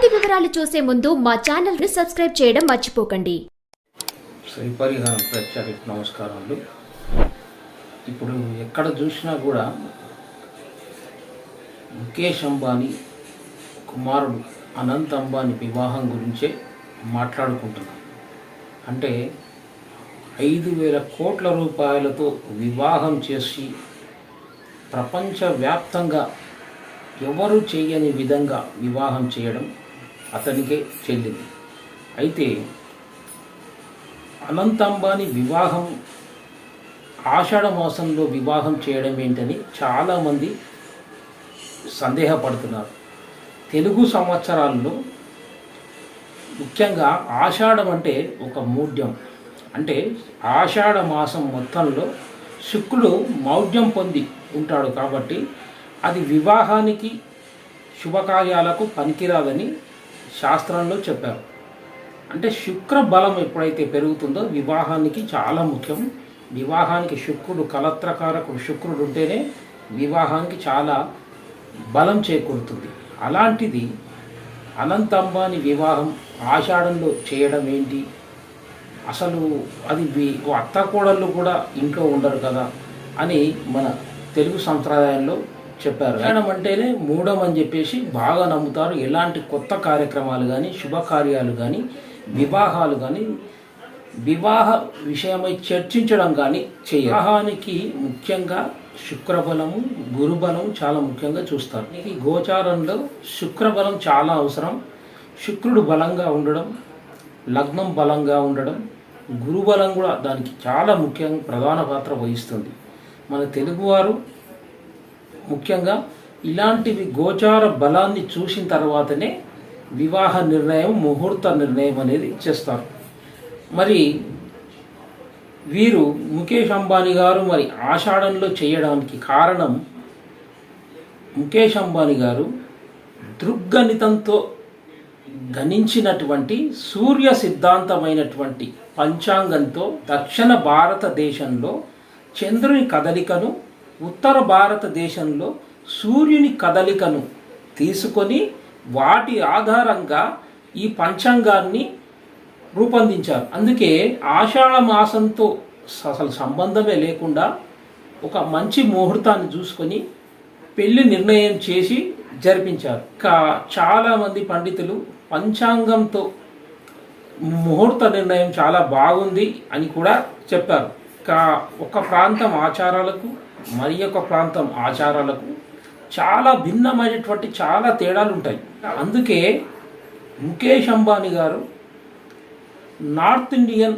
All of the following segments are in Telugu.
పూర్తి వివరాలు చూసే ముందు మా ఛానల్ని సబ్స్క్రైబ్ చేయడం మర్చిపోకండి. శ్రీ పరిహారం ప్రేక్షకులకు నమస్కారాలు ఇప్పుడు ఎక్కడ చూసినా కూడా ముఖేష్ అంబానీ కుమారుడు అనంత్ అంబానీ వివాహం గురించే మాట్లాడుకుంటున్నాం. అంటే ఐదు వేల కోట్ల రూపాయలతో వివాహం చేసి ప్రపంచవ్యాప్తంగా ఎవరు చేయని విధంగా వివాహం చేయడం అతనికే చెల్లింది అయితే అనంత అంబానీ వివాహం ఆషాఢ మాసంలో వివాహం చేయడం ఏంటని చాలామంది సందేహపడుతున్నారు. తెలుగు సంవత్సరాల్లో ముఖ్యంగా ఆషాఢం అంటే ఒక మూఢ్యం. అంటే ఆషాఢ మాసం మొత్తంలో శుక్రుడు మౌఢ్యం పొంది ఉంటాడు కాబట్టి అది వివాహానికి శుభకార్యాలకు పనికిరాదని శాస్త్రంలో చెప్పారు. అంటే శుక్ర బలం ఎప్పుడైతే పెరుగుతుందో వివాహానికి చాలా ముఖ్యం. వివాహానికి శుక్రుడు కలత్రకారకుడు శుక్రుడు ఉంటేనే వివాహానికి చాలా బలం చేకూరుతుంది. అలాంటిది అనంత అంబానీ వివాహం ఆషాఢంలో చేయడం ఏంటి? అసలు అది ఓ అత్త కోడళ్ళు కూడా ఇంట్లో ఉండరు కదా అని మన తెలుగు సంప్రదాయంలో చెప్పారు. ప్రయాణం అంటేనే మూఢం అని చెప్పేసి బాగా నమ్ముతారు. ఎలాంటి కొత్త కార్యక్రమాలు కానీ శుభకార్యాలు కానీ వివాహాలు కానీ వివాహ విషయమై చర్చించడం కానీ చేయ వివాహానికి ముఖ్యంగా శుక్రబలము గురుబలం చాలా ముఖ్యంగా చూస్తారు. ఈ గోచారంలో శుక్రబలం చాలా అవసరం. శుక్రుడు బలంగా ఉండడం లగ్నం బలంగా ఉండడం గురుబలం కూడా దానికి చాలా ముఖ్యంగా ప్రధాన పాత్ర వహిస్తుంది. మన తెలుగువారు ముఖ్యంగా ఇలాంటివి గోచార బలాన్ని చూసిన తర్వాతనే వివాహ నిర్ణయం ముహూర్త నిర్ణయం అనేది చేస్తారు మరి వీరు ముఖేష్ అంబానీ గారు మరి ఆషాఢంలో చేయడానికి కారణం ముఖేష్ అంబానీ గారు దృగ్గణితంతో గణించినటువంటి సూర్య సిద్ధాంతమైనటువంటి పంచాంగంతో దక్షిణ భారతదేశంలో చంద్రుని కదలికను ఉత్తర భారతదేశంలో సూర్యుని కదలికను తీసుకొని వాటి ఆధారంగా ఈ పంచాంగాన్ని రూపొందించారు. అందుకే ఆషాఢ మాసంతో అసలు సంబంధమే లేకుండా ఒక మంచి ముహూర్తాన్ని చూసుకొని పెళ్ళి నిర్ణయం చేసి జరిపించారు. ఇంకా చాలామంది పండితులు పంచాంగంతో ముహూర్త నిర్ణయం చాలా బాగుంది అని కూడా చెప్పారు. ఇంకా ఒక ప్రాంతం ఆచారాలకు మరి యొక్క ప్రాంతం ఆచారాలకు చాలా భిన్నమైనటువంటి చాలా తేడాలు ఉంటాయి అందుకే ముఖేష్ అంబానీ గారు నార్త్ ఇండియన్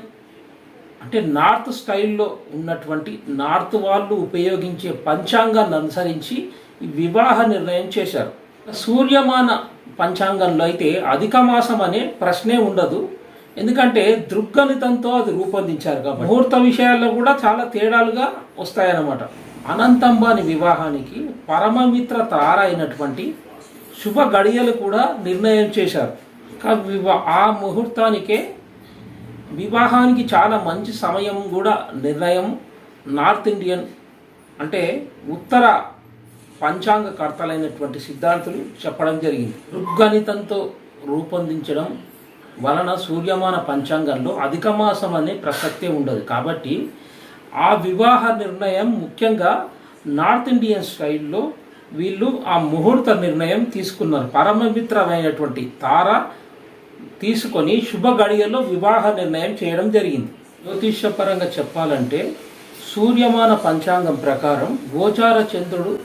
అంటే నార్త్ స్టైల్లో ఉన్నటువంటి నార్త్ వాళ్ళు ఉపయోగించే పంచాంగాన్ని అనుసరించి ఈ వివాహ నిర్ణయం చేశారు. సూర్యమాన పంచాంగంలో అయితే అధిక మాసం అనే ప్రశ్నే ఉండదు. ఎందుకంటే దృగ్గణితంతో అది రూపొందించారు కాబట్టి. ముహూర్త విషయాల్లో కూడా చాలా తేడాలుగా వస్తాయన్నమాట. అనంతంబాని వివాహానికి పరమమిత్ర తార అయినటువంటి శుభ గడియలు కూడా నిర్ణయం చేశారు. ఆ ముహూర్తానికే వివాహానికి చాలా మంచి సమయం కూడా నిర్ణయం నార్త్ ఇండియన్ అంటే ఉత్తర పంచాంగకర్తలైనటువంటి సిద్ధాంతులు చెప్పడం జరిగింది. ఋగ్గణితంతో రూపొందించడం వలన సూర్యమాన పంచాంగంలో అధిక మాసం అనే ప్రసక్తే ఉండదు. కాబట్టి ఆ వివాహ నిర్ణయం ముఖ్యంగా నార్త్ ఇండియన్ స్టైల్లో వీళ్ళు ఆ ముహూర్త నిర్ణయం తీసుకున్నారు. పరమమిత్రమైనటువంటి తార తీసుకొని శుభ గడియలో వివాహ నిర్ణయం చేయడం జరిగింది. జ్యోతిష్యపరంగా చెప్పాలంటే సూర్యమాన పంచాంగం ప్రకారం గోచార చంద్రుడు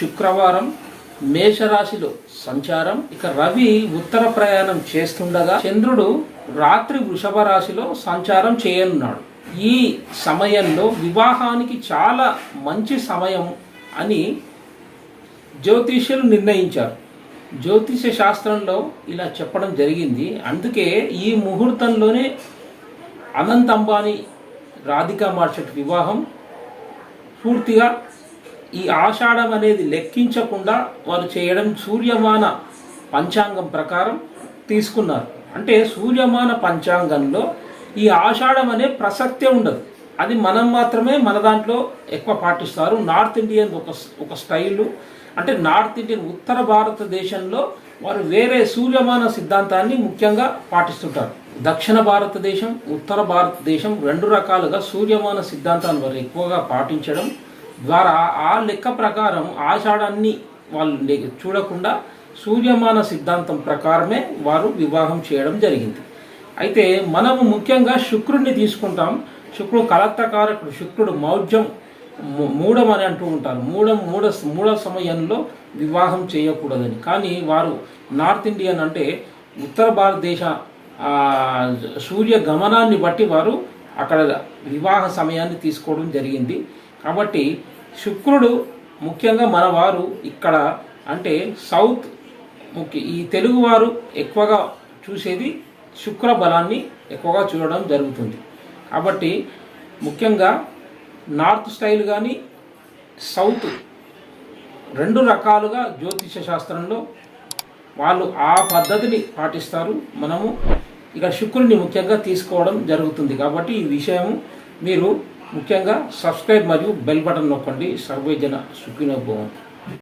శుక్రవారం మేషరాశిలో సంచారం. ఇక రవి ఉత్తర ప్రయాణం చేస్తుండగా చంద్రుడు రాత్రి వృషభ రాశిలో సంచారం చేయనున్నాడు. ఈ సమయంలో వివాహానికి చాలా మంచి సమయం అని జ్యోతిష్యులు నిర్ణయించారు. జ్యోతిష శాస్త్రంలో ఇలా చెప్పడం జరిగింది. అందుకే ఈ ముహూర్తంలోనే అనంత్ అంబానీ రాధికా మార్చెట్ వివాహం పూర్తిగా ఈ ఆషాఢం అనేది లెక్కించకుండా వారు చేయడం సూర్యమాన పంచాంగం ప్రకారం తీసుకున్నారు. అంటే సూర్యమాన పంచాంగంలో ఈ ఆషాఢం అనే ప్రసక్తే ఉండదు. అది మనం మాత్రమే మన దాంట్లో ఎక్కువ పాటిస్తారు. నార్త్ ఇండియన్ ఒక ఒక స్టైలు. అంటే నార్త్ ఇండియన్ ఉత్తర భారతదేశంలో వారు వేరే సూర్యమాన సిద్ధాంతాన్ని ముఖ్యంగా పాటిస్తుంటారు. దక్షిణ భారతదేశం ఉత్తర భారతదేశం రెండు రకాలుగా సూర్యమాన సిద్ధాంతాన్ని వారు ఎక్కువగా పాటించడం ద్వారా ఆ లెక్క ప్రకారం ఆషాఢాన్ని వాళ్ళు చూడకుండా సూర్యమాన సిద్ధాంతం ప్రకారమే వారు వివాహం చేయడం జరిగింది. అయితే మనము ముఖ్యంగా శుక్రుడిని తీసుకుంటాం. శుక్రుడు కలత్తకారకుడు శుక్రుడు మౌఢ్యం మూఢం అని అంటూ ఉంటారు. మూఢం మూఢ మూఢ సమయంలో వివాహం చేయకూడదని. కానీ వారు నార్త్ ఇండియన్ అంటే ఉత్తర భారతదేశ సూర్య గమనాన్ని బట్టి వారు అక్కడ వివాహ సమయాన్ని తీసుకోవడం జరిగింది. కాబట్టి శుక్రుడు ముఖ్యంగా మన వారు ఇక్కడ అంటే సౌత్ ముఖ్య ఈ తెలుగువారు ఎక్కువగా చూసేది శుక్ర బలాన్ని ఎక్కువగా చూడడం జరుగుతుంది. కాబట్టి ముఖ్యంగా నార్త్ స్టైల్ కానీ సౌత్ రెండు రకాలుగా జ్యోతిష శాస్త్రంలో వాళ్ళు ఆ పద్ధతిని పాటిస్తారు. మనము ఇక శుక్రుని ముఖ్యంగా తీసుకోవడం జరుగుతుంది. కాబట్టి ఈ విషయం మీరు ముఖ్యంగా సబ్స్క్రైబ్ మరియు బెల్ బటన్ నొక్కండి. సర్వేజన సుఖినోభవం